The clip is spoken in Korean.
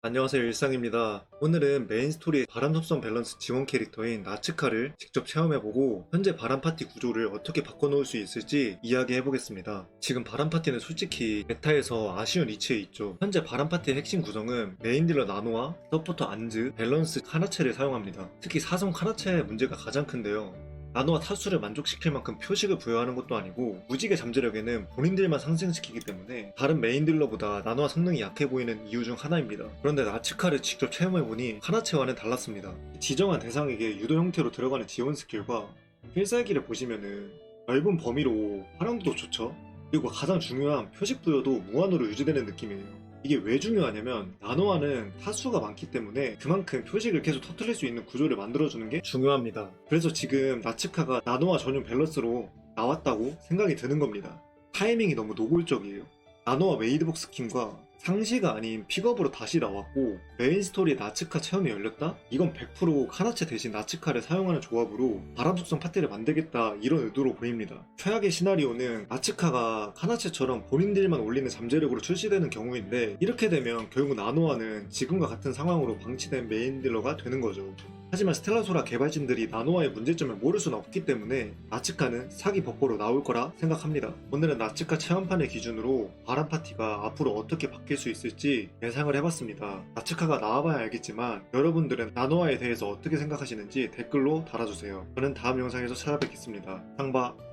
안녕하세요 일상입니다. 오늘은 메인 스토리의 바람 협성 밸런스 지원 캐릭터인 나츠카를 직접 체험해보고 현재 바람 파티 구조를 어떻게 바꿔놓을 수 있을지 이야기해보겠습니다. 지금 바람 파티는 솔직히 메타에서 아쉬운 위치에 있죠. 현재 바람 파티의 핵심 구성은 메인 딜러 나노와 서포터 안즈, 밸런스 카나체를 사용합니다. 특히 사성 카나체의 문제가 가장 큰데요. 나노와 타수를 만족시킬 만큼 표식을 부여하는 것도 아니고 무지개 잠재력에는 본인들만 상승시키기 때문에 다른 메인 딜러보다 나노와 성능이 약해 보이는 이유 중 하나입니다. 그런데 나츠카를 직접 체험해보니 하나체와는 달랐습니다. 지정한 대상에게 유도 형태로 들어가는 지원 스킬과 필살기를 보시면은 넓은 범위로 활용도도 좋죠. 그리고 가장 중요한 표식 부여도 무한으로 유지되는 느낌이에요. 이게 왜 중요하냐면 나노화는 타수가 많기 때문에 그만큼 표식을 계속 터트릴 수 있는 구조를 만들어주는 게 중요합니다. 그래서 지금 나츠카가 나노화 전용 밸런스로 나왔다고 생각이 드는 겁니다. 타이밍이 너무 노골적이에요. 나노와 메이드복 스킨과 상시가 아닌 픽업으로 다시 나왔고 메인 스토리에 나츠카 체험이 열렸다? 이건 100% 카나체 대신 나츠카를 사용하는 조합으로 바람 속성 파티를 만들겠다 이런 의도로 보입니다. 최악의 시나리오는 나츠카가 카나체처럼 본인들만 올리는 잠재력으로 출시되는 경우인데 이렇게 되면 결국 나노아는 지금과 같은 상황으로 방치된 메인 딜러가 되는 거죠. 하지만 스텔라소라 개발진들이 나노아의 문제점을 모를 수는 없기 때문에 나츠카는 사기 버퍼로 나올 거라 생각합니다. 오늘은 나츠카 체험판을 기준으로 바람 파티가 앞으로 어떻게 바뀔 수 있을지 예상을 해봤습니다. 나츠카가 나와봐야 알겠지만 여러분들은 나노아에 대해서 어떻게 생각하시는지 댓글로 달아주세요. 저는 다음 영상에서 찾아뵙겠습니다. 상바